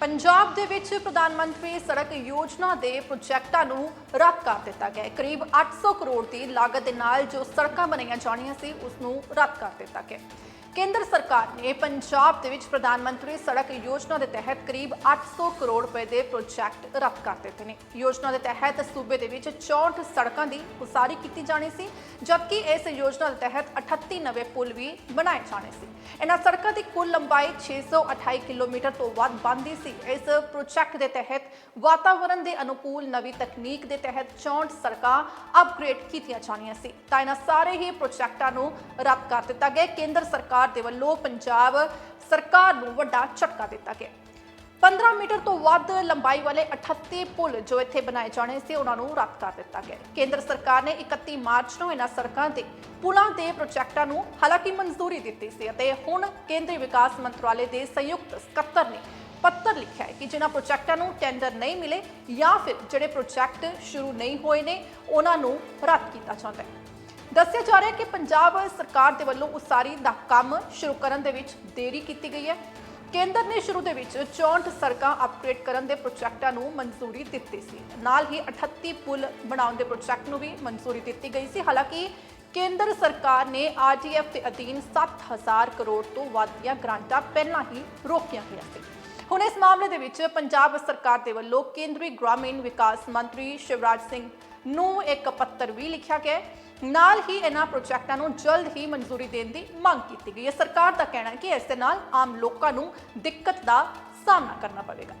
ਪੰਜਾਬ ਦੇ ਵਿੱਚ ਪ੍ਰਧਾਨ ਮੰਤਰੀ ਸੜਕ ਯੋਜਨਾ ਦੇ ਪ੍ਰੋਜੈਕਟਾਂ ਨੂੰ ਰੱਦ ਕਰ ਦਿੱਤਾ ਗਿਆ ਹੈ। ਕਰੀਬ 800 ਕਰੋੜ ਦੀ ਲਾਗਤ ਦੇ ਨਾਲ ਜੋ ਸੜਕਾਂ ਬਣਾਈਆਂ ਜਾਣੀਆਂ ਸੀ, ਉਸ ਨੂੰ ਰੱਦ ਕਰ ਦਿੱਤਾ ਗਿਆ ਕੇਂਦਰ ਸਰਕਾਰ ਨੇ ਪੰਜਾਬ ਦੇ ਵਿੱਚ ਪ੍ਰਧਾਨ ਮੰਤਰੀ ਸੜਕ ਯੋਜਨਾ ਦੇ ਤਹਿਤ ਕਰੀਬ 800 ਕਰੋੜ ਰੁਪਏ ਦੇ ਪ੍ਰੋਜੈਕਟ ਰੱਦ ਕਰ ਦਿੱਤੇ ਨੇ। ਯੋਜਨਾ ਦੇ ਤਹਿਤ ਸੂਬੇ ਦੇ ਵਿੱਚ 64 ਸੜਕਾਂ ਦੀ ਉਸਾਰੀ ਕੀਤੀ ਜਾਣੀ ਸੀ, ਜਦਕਿ ਇਸ ਯੋਜਨਾ ਦੇ ਤਹਿਤ 38 ਨਵੇਂ ਪੁਲ ਵੀ ਬਣਾਏ ਜਾਣੇ ਸੀ। ਇਹਨਾਂ ਸੜਕਾਂ ਦੀ ਕੁੱਲ ਲੰਬਾਈ 628 ਕਿਲੋਮੀਟਰ ਤੋਂ ਵੱਧ ਬਣਦੀ ਸੀ। ਇਸ ਪ੍ਰੋਜੈਕਟ ਦੇ ਤਹਿਤ ਵਾਤਾਵਰਣ ਦੇ ਅਨੁਕੂਲ ਨਵੀਂ ਤਕਨੀਕ ਦੇ ਤਹਿਤ 64 ਸੜਕਾਂ ਅਪਗ੍ਰੇਡ ਕੀਤੀਆਂ ਜਾਣੀਆਂ ਸੀ। ਤਾਂ ਇਹਨਾਂ ਸਾਰੇ ਹੀ ਪ੍ਰੋਜੈਕਟਾਂ ਨੂੰ ਰੱਦ ਕਰ ਦਿੱਤਾ ਗਿਆ। ਕੇਂਦਰ ਸਰਕਾਰ ਦੇ ਵੱਲੋਂ ਪੰਜਾਬ ਸਰਕਾਰ ਨੂੰ ਵੱਡਾ ਝਟਕਾ ਦਿੱਤਾ ਗਿਆ। 15 ਮੀਟਰ ਤੋਂ ਵੱਧ ਲੰਬਾਈ ਵਾਲੇ 38 ਪੁਲ ਜੋ ਇੱਥੇ ਬਣਾਏ ਜਾਣੇ ਸੀ, ਉਹਨਾਂ ਨੂੰ ਰੱਦ ਕਰ ਦਿੱਤਾ ਗਿਆ। ਕੇਂਦਰ ਸਰਕਾਰ ਨੇ 31 ਮਾਰਚ ਨੂੰ ਇਹਨਾਂ ਸੜਕਾਂ ਤੇ ਪੁਲਾਂ ਦੇ ਪ੍ਰੋਜੈਕਟਾਂ ਨੂੰ ਹਾਲਾਂਕਿ ਮਨਜ਼ੂਰੀ ਦਿੱਤੀ ਸੀ ਅਤੇ ਹੁਣ ਕੇਂਦਰੀ ਵਿਕਾਸ ਮੰਤਰਾਲੇ ਦੇ ਸੰਯੁਕਤ ਸਕੱਤਰ ਨੇ ਪੱਤਰ ਲਿਖਿਆ ਹੈ ਕਿ ਜਿਨ੍ਹਾਂ ਪ੍ਰੋਜੈਕਟਾਂ ਨੂੰ ਟੈਂਡਰ ਨਹੀਂ ਮਿਲੇ ਜਾਂ ਫਿਰ ਜਿਹੜੇ ਪ੍ਰੋਜੈਕਟ ਸ਼ੁਰੂ ਨਹੀਂ ਹੋਏ ਨੇ, ਉਹਨਾਂ ਨੂੰ ਰੱਦ ਕੀਤਾ ਜਾਂਦਾ ਹੈ। ਦੱਸਿਆ ਜਾ ਰਿਹਾ ਹੈ ਕਿ ਪੰਜਾਬ ਸਰਕਾਰ ਦੇ ਵੱਲੋਂ ਉਸਾਰੀ ਦਾ ਕੰਮ ਸ਼ੁਰੂ ਕਰਨ ਦੇ ਵਿੱਚ ਦੇਰੀ ਕੀਤੀ ਗਈ ਹੈ। ਕੇਂਦਰ ਨੇ ਸ਼ੁਰੂ ਦੇ ਵਿੱਚ 64 ਸੜਕਾਂ ਅਪਗ੍ਰੇਡ ਕਰਨ ਦੇ ਪ੍ਰੋਜੈਕਟਾਂ ਨੂੰ ਮਨਜ਼ੂਰੀ ਦਿੱਤੀ ਸੀ। ਨਾਲ ਹੀ 38 ਪੁਲ ਬਣਾਉਣ ਦੇ ਪ੍ਰੋਜੈਕਟ ਨੂੰ ਵੀ ਮਨਜ਼ੂਰੀ ਦਿੱਤੀ ਗਈ ਸੀ। ਹਾਲਾਂਕਿ ਕੇਂਦਰ ਸਰਕਾਰ ਨੇ ਆਰਟੀਐਫ ਦੇ ਅਧੀਨ 7000 ਕਰੋੜ ਤੋਂ ਵੱਧ ਦੀਆਂ ਗ੍ਰਾਂਟਾਂ ਪਹਿਲਾਂ ਹੀ ਰੋਕੀਆਂ ਗਈਆਂ ਸੀ। ਹੁਣ ਇਸ ਮਾਮਲੇ ਦੇ ਵਿੱਚ ਪੰਜਾਬ ਸਰਕਾਰ ਦੇ ਵੱਲੋਂ ਕੇਂਦਰੀ ਗ੍ਰਾਮੀਣ ਵਿਕਾਸ ਮੰਤਰੀ ਸ਼ਿਵਰਾਜ ਸਿੰਘ ਨੂੰ ਇੱਕ ਪੱਤਰ ਵੀ ਲਿਖਿਆ ਗਿਆ ਨਾਲ ਹੀ ਇਹਨਾਂ ਪ੍ਰੋਜੈਕਟਾਂ ਨੂੰ ਜਲਦ ਹੀ ਮਨਜ਼ੂਰੀ ਦੇਣ ਦੀ ਮੰਗ ਕੀਤੀ ਗਈ ਹੈ। ਸਰਕਾਰ ਦਾ ਕਹਿਣਾ ਹੈ ਕਿ ਇਸ ਦੇ ਨਾਲ ਆਮ ਲੋਕਾਂ ਨੂੰ ਦਿੱਕਤ ਦਾ ਸਾਹਮਣਾ ਕਰਨਾ ਪਵੇਗਾ।